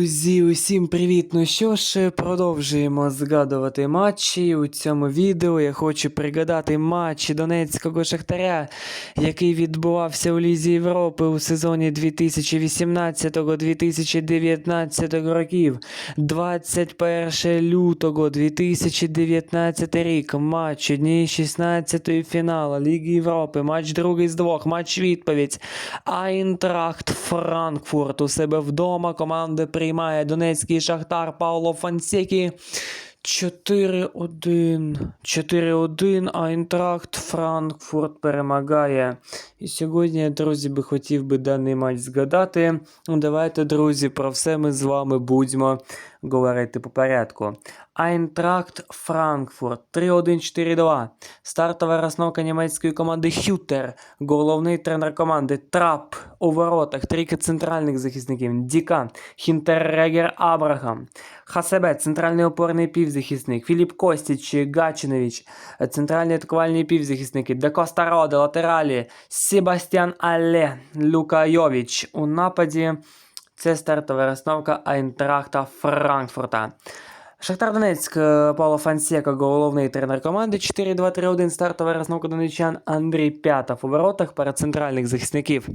Друзі, усім привіт! Ну що ж, продовжуємо згадувати матчі. У цьому відео я хочу пригадати матч Донецького Шахтаря, який відбувався у Лізі Європи у сезоні 2018-2019 років. 21 лютого 2019 рік. Матч однієї 16-ї фіналу Ліги Європи. Матч другий з двох. Матч відповідь. Айнтрахт Франкфурт у себе вдома. Команда приймає Донецький Шахтар Пауло Фансекі. 4-1. 4-1. а Інтракт Франкфурт перемагає. І сьогодні, друзі, би хотів би даний матч згадати. Ну, Давайте, друзі, про все ми з вами будемо говорити по порядку. Айнтракт Франкфурт 3-1-4-2. Стартова розновка німецької команди Хютер. Головний тренер команди Трап у воротах. Трійка центральних захисників. Діка, Хінтеррегер Абрахам. Хасебе, центральний опорний півзахисник. Філіп Костіч, Гачинович, центральні атакувальні півзахисники. Декоста Роде, латералі. Себастьян Але, Люка Йовіч. У нападі це стартова розновка Айнтрахта Франкфурта. Шахтар Донецьк, е, Павло Фансека, головний тренер команди. 4-2-3-1, стартова розновка донечан Андрій П'ятов у воротах перед центральних захисників.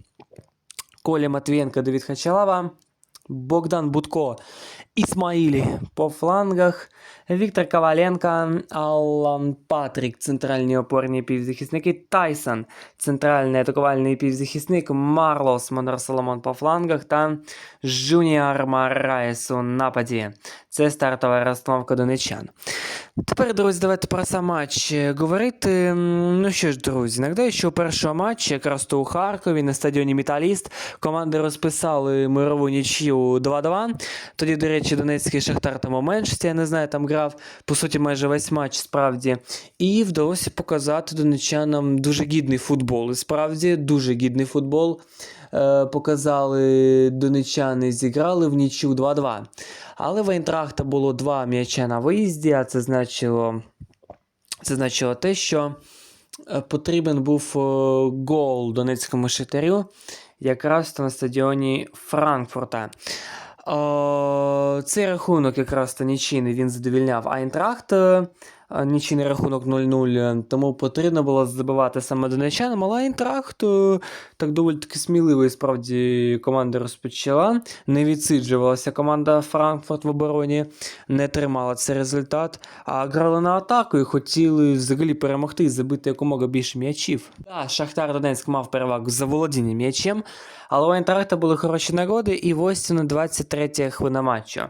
Колі Матвієнко, Давід Хачалава, Богдан Будко, Ісмаїлі по флангах, Віктор Коваленко, Аллан Патрік, центральні опорні півзахисники, Тайсон, центральний атакувальний півзахисник, Марлос Монор Соломон по флангах та Жуніор Мараєс у нападі. Це стартова розстановка донечан. Тепер, друзі, давайте про сам матч е, говорити. Ну що ж, друзі, нагадаю, що у першому матчі, якраз то у Харкові на стадіоні Металіст, команди розписали мирову нічию 2-2. Тоді, до речі, Донецький Шахтар там у меншості, я не знаю, там грав, по суті, майже весь матч справді. І вдалося показати донечанам дуже гідний футбол. І справді дуже гідний футбол. Е, показали донечани, зіграли в нічю 2-2. Але в Айнтрахта було два м'яча на виїзді, а це значило, це значило те, що е, потрібен був е, гол Донецькому Шахтарю якраз на стадіоні Франкфурта. Е, Цей рахунок якраз та нічийний він задовільняв Айнтрахт. Нічийний рахунок 0-0, е, тому потрібно було забивати саме донечанам, але Айнтрахт е, так доволі таки сміливо і справді команда розпочала. Не відсиджувалася команда Франкфурт в обороні, не тримала цей результат, а грали на атаку і хотіли взагалі перемогти і забити якомога більше м'ячів. Да, Шахтар Донецьк мав перевагу за володіння м'ячем, але у Айнтрахта були хороші нагоди, і ось на 23 хвилина матчу.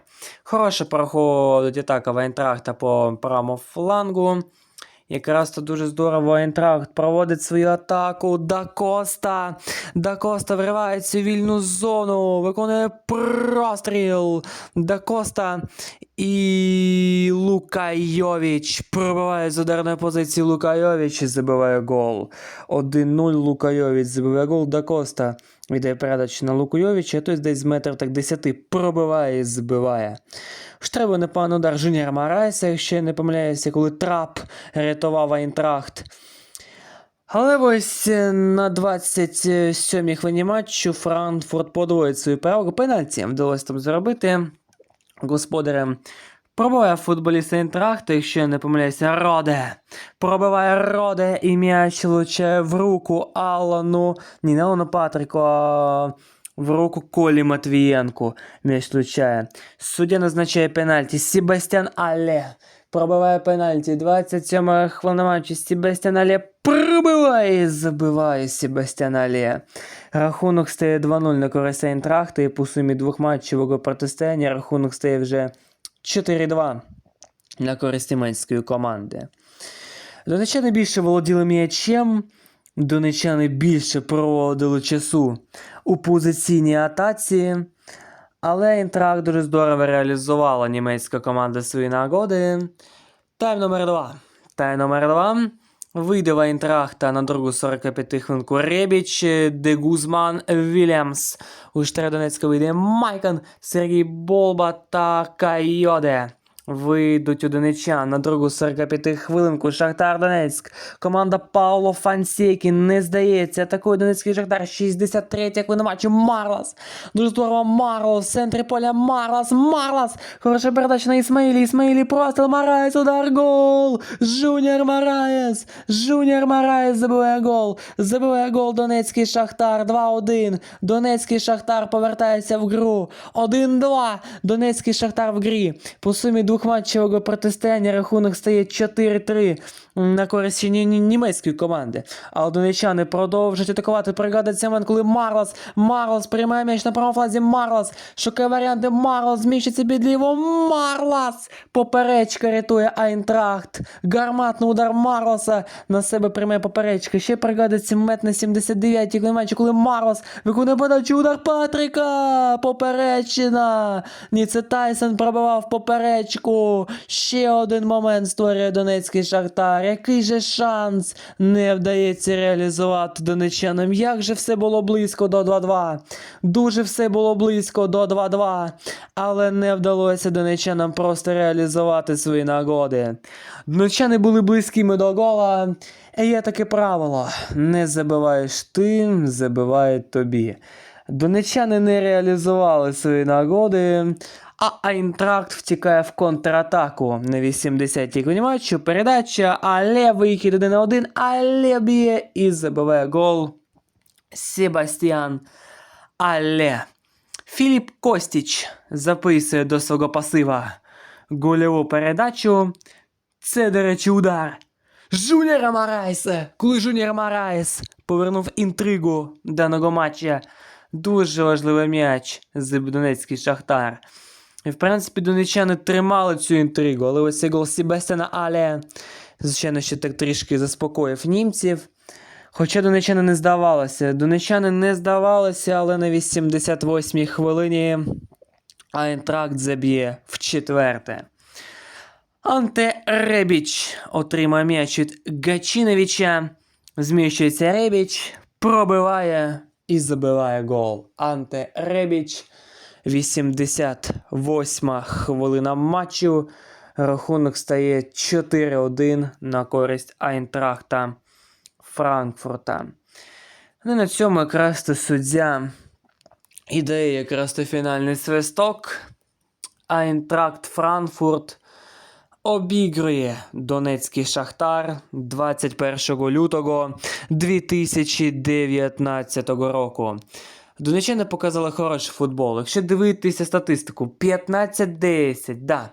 Хороша проходить атака в Айнтрахта по правому флангу. Якраз то дуже здорово Айнтрахт проводить свою атаку. Да Коста. Да Коста вривається у вільну зону. Виконує простріл. Да Коста. І Лука Йовіч пробиває з ударної позиції Лука Йовіч і забиває гол. 1-0 Лука Йовіч забиває гол. Да Віддає передачу на Луку Йовіча, той десь з метр так 10 пробиває і забиває. Ж треба непоганий удар Жуніора Марайса, якщо я не помиляюся, коли трап рятував Айнтрахт. Але ось е, на 27-й хвилині матчу Франкфурт подвоїть свою перевагу. Пенальті вдалося там зробити господарем. Пробиває футболіст Айнтрахту, якщо я не помиляюся, Роде. Пробиває Роде і м'яч влучає в руку Алану. Ні, не Алану Патрику, а в руку Колі Матвієнку. М'яч влучає. Суддя назначає пенальті. Себастьян Але. Пробиває пенальті. 27 хвилина матчу. Себастьян Але пробиває і забиває Себастьян Але. Рахунок стає 2-0 на користь Айнтрахту і по сумі двох матчевого протистояння рахунок стає вже 4-2 на користь іменської команди. Донечани більше володіли м'ячем, донечани більше проводили часу у позиційній атаці, але Інтракт дуже здорово реалізувала німецька команда свої нагоди. Тайм номер 2. Тайм номер 2. Вийде Вайнтрахта Айнтрахта на другу 45 хвилинку Ребіч, Де Гузман, Вільямс. У Штрадонецька вийде Майкон, Сергій Болба та Кайоде. Вийдуть одинича на другу 45 хвилинку. Шахтар Донецьк. Команда Пауло Фансекі не здається. Атакує Донецький Шахтар. 63 хвилина матчу. Марлас. Дуже здорово. Марлос. В центрі поля Марлас. Марлас. Хороша передача на Ісмаїлі. Ісмаїлі простил. Мараєс. Удар. Гол. Жуніор Мараєс. Жуніор Мараєс забиває гол. Забиває гол Донецький Шахтар. 2-1. Донецький Шахтар повертається в гру. 1-2. Донецький Шахтар в грі. По сумі двохматчевого протистояння рахунок стає 4-3 на користь ні- ні- німецької команди. А донечани продовжують атакувати. Пригадується момент, коли Марлос, Марлос приймає м'яч на правому флазі. Марлос шукає варіанти. Марлос зміщиться під ліво. Марлос! Поперечка рятує Айнтрахт. Гарматний удар Марлоса на себе приймає поперечка. Ще пригадується момент на 79-й коли коли Марлос виконує подачу удар Патрика. Поперечина. Ні, це Тайсон пробивав поперечку. Ще один момент створює Донецький Шахтар. Який же шанс не вдається реалізувати донечанам? Як же все було близько до 2-2. Дуже все було близько до 2-2. Але не вдалося донечанам просто реалізувати свої нагоди. Донечани були близькими до гола. І є таке правило: не забиваєш ти, забивають тобі. Донечани не реалізували свої нагоди, а Айнтракт втікає в контратаку на 80-й хвилині матчу. Передача, але вихід 1 на 1, але б'є і забиває гол Себастьян Але. Філіп Костіч записує до свого пасива гольову передачу. Це, до речі, удар. Жуніора Марайса! Коли Жуніор Марайс повернув інтригу даного матча. Дуже важливий м'яч з Донецький Шахтар. І, в принципі, донечани тримали цю інтригу, але ось цей гол Себастьяна Але, звичайно, ще так трішки заспокоїв німців. Хоча донечани не здавалося. Донечани не здавалося, але на 88-й хвилині Айнтракт заб'є в четверте. Анте Ребіч отримає м'яч від Гачиновича. Зміщується Ребіч, пробиває і забиває гол. Анте Ребіч. 88 хвилина матчу. Рахунок стає 4-1 на користь Айнтрахта Франкфурта. Ну на цьому якраз то суддя ідея якраз то фінальний свисток. Айнтракт Франкфурт обігрує Донецький Шахтар 21 лютого 2019 року. Донеччина показала хороший футбол. Якщо дивитися статистику, 15-10, да.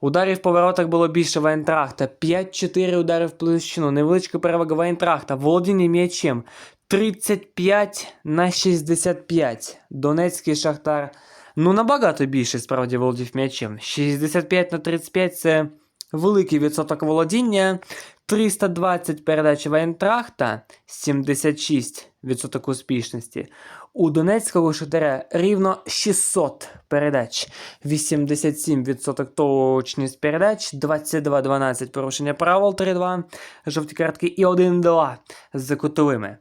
Ударів по воротах було більше Вайнтрахта. 5-4 удари в площину. Невеличка перевага Вайнтрахта. Володіння м'ячем. 35 на 65. Донецький Шахтар. Ну, набагато більше справді володів м'ячем. 65 на 35 це великий відсоток володіння. 320 передач Вайнтрахта, 76 відсоток успішності. У Донецького Шахтаря рівно 600 передач, 87% точність передач, 22-12 порушення правил, 3-2 жовті картки і 1-2 з кутовими.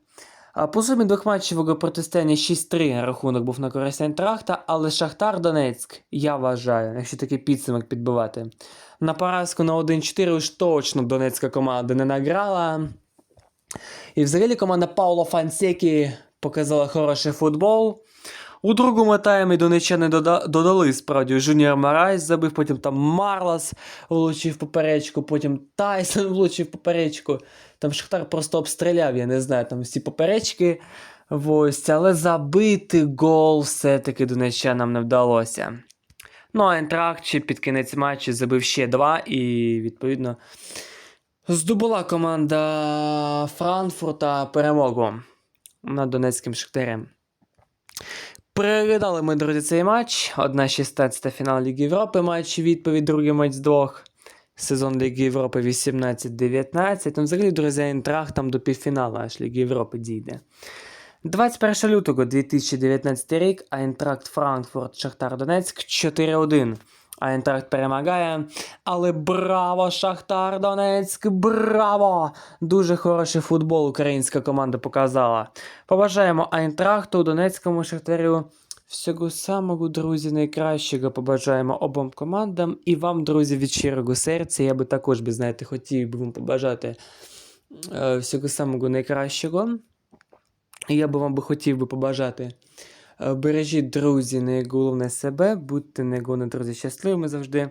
По сумі двохматчевого протистояння 6-3 рахунок був на користь Айнтрахта, але Шахтар Донецьк, я вважаю, якщо такий підсумок підбивати. На поразку на 1-4 уж точно донецька команда не награла. І взагалі команда Пауло Фансекі показала хороший футбол. У другому таймі донечани дода- додали справді Жуніор Марайс забив, потім там Марлас влучив поперечку, потім Тайсон влучив поперечку. Там Шахтар просто обстріляв, я не знаю, там всі поперечки. Ось, але забити гол все-таки донечанам не вдалося. Ну, а Ентракт ще під кінець матчу забив ще два, і відповідно здобула команда Франкфурта перемогу над Донецьким Шахтарем. Переглядали ми, друзі, цей матч. 1-16 фінал Ліги Європи, матч відповідь, другий матч з двох. Сезон Ліги Європи 18-19. Ну, взагалі, друзі, Ентрахт там до півфіналу аж Ліги Європи дійде. 21 лютого 2019 рік Айнтракт Франкфурт Шахтар Донецьк 4-1. Айнтракт перемагає. Але браво, Шахтар Донецьк! Браво! Дуже хороший футбол українська команда показала. Побажаємо Айнтрахту, Донецькому Шахтарю Всього самого, друзі, найкращого побажаємо обом командам. І вам, друзі, від щирого серця. Я би також би, знаєте, хотів би вам побажати е, всього самого найкращого. І я би вам би хотів би побажати. Е, Бережіть, друзі, найголовне себе, будьте найголовне, друзі, щасливими завжди.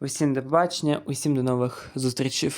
Усім до побачення, усім до нових зустрічей.